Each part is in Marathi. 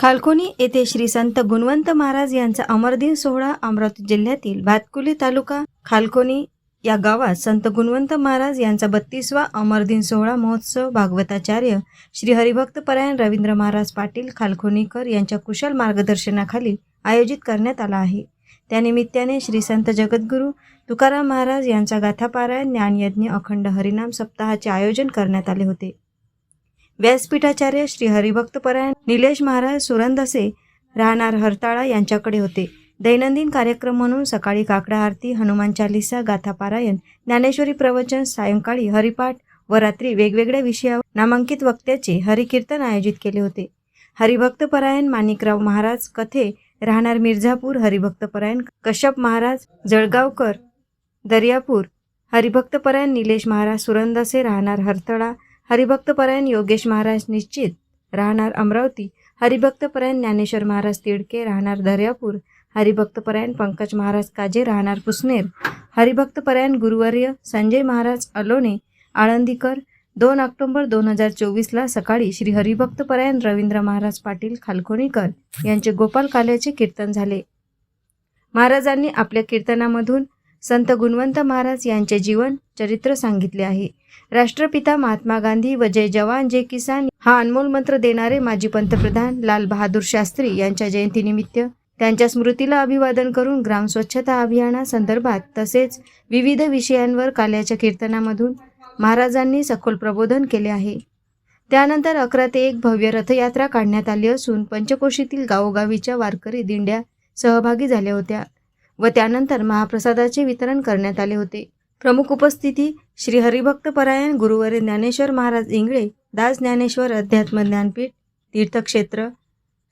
खालकोनी येथे श्री संत गुणवंत महाराज यांचा अमरदिन सोहळा अमरावती जिल्ह्यातील भातकुली तालुका खालकोनी या गावात संत गुणवंत महाराज यांचा बत्तीसवा अमरदिन सोहळा महोत्सव भागवताचार्य श्री हरिभक्त परायण रवींद्र महाराज पाटील खालकोनीकर यांच्या कुशल मार्गदर्शनाखाली आयोजित करण्यात आला आहे. त्यानिमित्ताने श्री संत जगद्गुरू तुकाराम महाराज यांचा गाथापारायण ज्ञानयज्ञ अखंड हरिनाम सप्ताहाचे आयोजन करण्यात आले होते. व्यासपीठाचार्य श्री हरिभक्तपरायण निलेश महाराज सुरंदसे राहणार हरताळा यांच्याकडे होते. दैनंदिन कार्यक्रम म्हणून सकाळी काकडा आरती हनुमान चालिसा गाथापारायण ज्ञानेश्वरी प्रवचन सायंकाळी हरिपाठ व रात्री वेगवेगळ्या विषयावर नामांकित वक्त्याचे हरिकीर्तन आयोजित केले होते. हरिभक्तपरायण माणिकराव महाराज कथे राहणार मिर्झापूर हरिभक्तपरायण कश्यप महाराज जळगावकर दर्यापूर हरिभक्तपरायण निलेश महाराज सुरंदसे राहणार हरतळा हरिभक्तपरायण योगेश महाराज निश्चित. राहणार अमरावती. हरिभक्तपरायण ज्ञानेश्वर महाराज तिडके राहणार दर्यापूर. हरिभक्तपरायण पंकज महाराज काजे राहणार पुसनेर. हरिभक्तपरायण गुरुवर्य संजय महाराज अलोने आळंदीकर दोन ऑक्टोंबर दोन हजार चोवीसला सकाळी श्री हरिभक्तपरायण रवींद्र महाराज पाटील खालकोणीकर यांचे गोपाल काल्याचे कीर्तन झाले. महाराजांनी आपल्या कीर्तनामधून संत गुणवंत महाराज यांचे जीवन चरित्र सांगितले आहे. राष्ट्रपिता महात्मा गांधी व जय जवान जय किसान हा अनमोल मंत्र देणारे माजी पंतप्रधान लाल बहादूर शास्त्री यांच्या जयंतीनिमित्त त्यांच्या स्मृतीला अभिवादन करून ग्राम स्वच्छता अभियानासंदर्भात तसेच विविध विषयांवर काल्याच्या कीर्तनामधून महाराजांनी सखोल प्रबोधन केले आहे. त्यानंतर अकरा ते एक भव्य रथयात्रा काढण्यात आली असून पंचकोशीतील गावोगावीच्या वारकरी दिंड्या सहभागी झाल्या होत्या. व त्यानंतर महाप्रसादाचे वितरण करण्यात आले होते. प्रमुख उपस्थिती श्री हरिभक्तपरायण गुरुवारी ज्ञानेश्वर महाराज इंगळे दास ज्ञानेश्वर अध्यात्म ज्ञानपीठ तीर्थक्षेत्र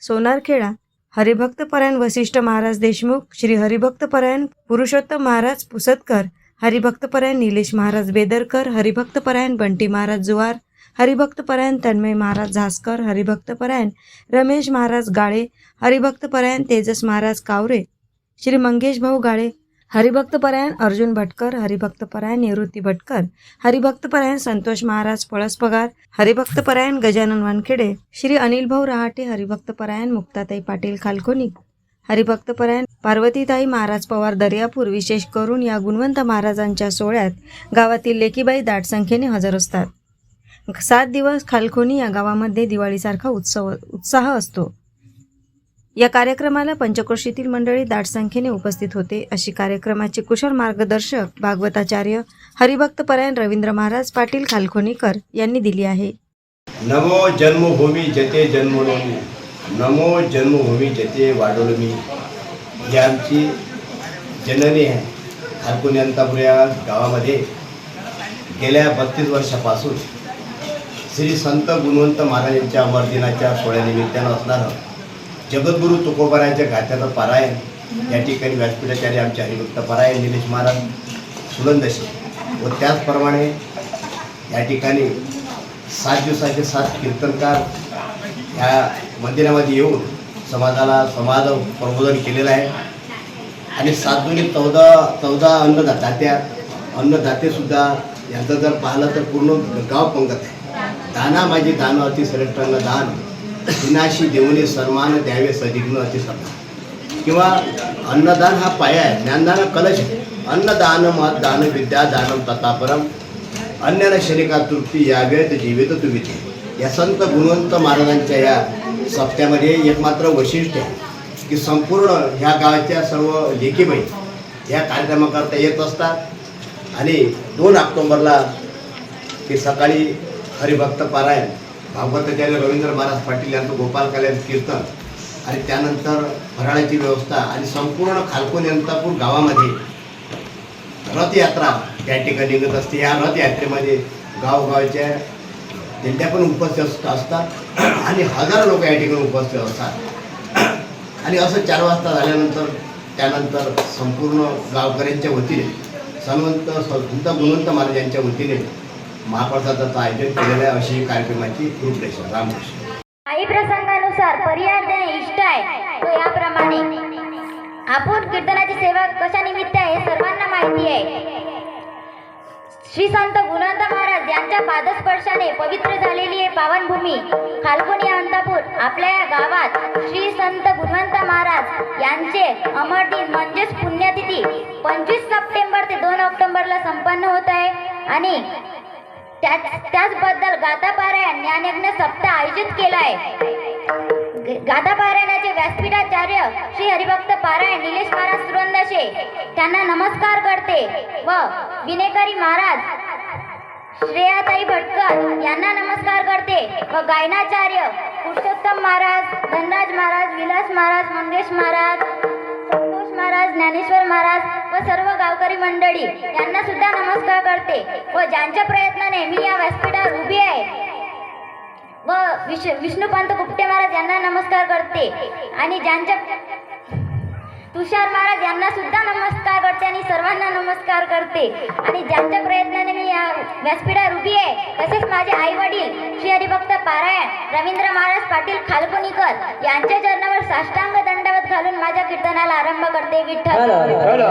सोनारखेडा हरिभक्तपरायण वसिष्ठ महाराज देशमुख श्री हरिभक्तपरायण पुरुषोत्तम महाराज पुसतकर हरिभक्तपरायण निलेश महाराज बेदरकर हरिभक्तपरायण बंटी महाराज जुवार हरिभक्तपरायण तन्मय महाराज झासकर हरिभक्तपरायण रमेश महाराज गाळे हरिभक्तपरायण तेजस महाराज कावरे श्री मंगेश भाऊ गाळे हरिभक्तपरायण अर्जुन भटकर हरिभक्तपरायण निवृत्ती भटकर हरिभक्तपरायण संतोष महाराज पळसपगार हरिभक्तपरायण गजानन वानखेडे श्री अनिल भाऊ रहाटे हरिभक्तपरायण मुक्ताताई पाटील खालकोनी हरिभक्तपरायण पार्वतीताई महाराज पवार दर्यापूर विशेष करून या गुणवंत महाराजांच्या सोहळ्यात गावातील लेकीबाई दाट संख्येने हजर असतात. सात दिवस खालखोनी या गावामध्ये दिवाळीसारखा उत्सव उत्साह असतो. या कार्यक्रमाला पंचक्रोशीतील मंडळी दाट संख्येने उपस्थित होते. अशी कार्यक्रमाचे कुशल मार्गदर्शक भागवताचार्य हरिभक्तपरायण रवींद्र महाराज पाटील खालखोनीकर यांनी दिली आहे. नमो जन्मभूमी जते जन्मोमी नमो जन्मभूमी जते वाढवलं ही आमची जननी आहे. खारकुनी अंतापूर गावामध्ये गेल्या बत्तीस वर्षापासून श्री संत गुणवंत महाराजांच्या अमरदिनाच्या सोहळ्यानिमित्तानं असणारं जगद्गुरू तुकोबरायांच्या गात्याचा पारायण. या ठिकाणी व्यासपीठाचार्य आमचे हरिभक्त पारायण निलेश महाराज सुलंदशे व त्याचप्रमाणे या ठिकाणी सात दिवसाचे सात कीर्तनकार ह्या मंदिरामध्ये येऊन समाजाला समाज प्रबोधन केलेलं आहे. आणि सात दोन्ही चौदा चौदा अन्नदात्या अन्नदातेसुद्धा यांचं जर पाहिलं तर पूर्ण गाव पंगत आहे. दाना माझी दान अति श्रेष्ठांना दान विनाशी देऊने सन्मान द्यावे सदिग्न अति सन्मान किंवा अन्नदान हा पाया आहे. ज्ञानदान कलश आहे. अन्नदान मत दान विद्या दानम तथापरम. अन्यान शरीका तृप्ती यावेत जीवित तुम्ही या संत गुणवंत महाराजांच्या या सप्त्यामध्ये एक मात्र वैशिष्ट्य आहे की संपूर्ण ह्या गावाच्या सर्व लेखीबाई या कार्यक्रमाकरता येत असतात. आणि दोन ऑक्टोंबरला ते सकाळी हरिभक्त पारायण भागवताचार्य रवींद्र महाराज पाटील यांचं गोपाल कल्याण कीर्तन आणि त्यानंतर फराळाची व्यवस्था आणि संपूर्ण खालकोन अंतापूर गावामध्ये रथयात्रा त्या ठिकाणी निघत असते. या रथयात्रेमध्ये गावगावच्या दिंड्या पण उपस्थित असतात आणि हजारो लोक या ठिकाणी उपस्थित असतात. आणि असं चार वाजता झाल्यानंतर त्यानंतर संपूर्ण गावकऱ्यांच्या वतीने सन्वंत संत गुणवंत महाराज यांच्या वतीने महाप्रसादाचं आयोजन केलेलं आहे अशी कार्यक्रमाची रूपरेषा रामकृष्ण. काही प्रसंगानुसार पर्याय देणे इष्ट आहे. तो याप्रमाणे आपण कीर्तनाची सेवा कशा निमित्त आहे सर्वांना माहिती आहे. श्री संत गुणवंत महाराज यांच्या पादस्पर्शाने पवित्र झालेली आहे पावनभूमी. खालकोनी अंतापूर आपल्या या गावात श्री संत गुणवंत महाराज यांचे अमर दिन म्हणजेच पुण्यतिथी पंचवीस सप्टेंबर ते दोन ऑक्टोबरला संपन्न होत आहे. आणि त्याच त्याचबद्दल गाथा पारायण ज्ञानयज्ञ सप्ताह आयोजित केला आहे ग- व्यासपीठाचार्य श्री हरिभक्त पारायण निलेश महाराज सुरंदाशे. त्यांना नमस्कार करते व विनेकरी महाराज श्रेयाताई भटकर यांना नमस्कार करते व गायनाचार्य पुरुषोत्तम महाराज धनराज महाराज विलास महाराज मंगेश महाराज संतोष महाराज ज्ञानेश्वर महाराज व सर्व गावकरी मंडळी यांना सुद्धा नमस्कार करते व ज्यांच्या प्रयत्नाने मी या व्यासपीठावर उभी आहे. व विश विष्णुपंत गुप्ते महाराज यांना नमस्कार करते आणि ज्यांच्या तुषार महाराज यांना सुद्धा नमस्कार करते आणि सर्वांना नमस्कार करते. आणि ज्यांच्या प्रयत्नाने मी या व्यासपीठावर उभी आहे तसेच माझे आई वडील श्री हरिभक्त पारायण रवींद्र महाराज पाटील खालकुनीकर यांच्या चरणावर साष्टांग राधे विठ्ठल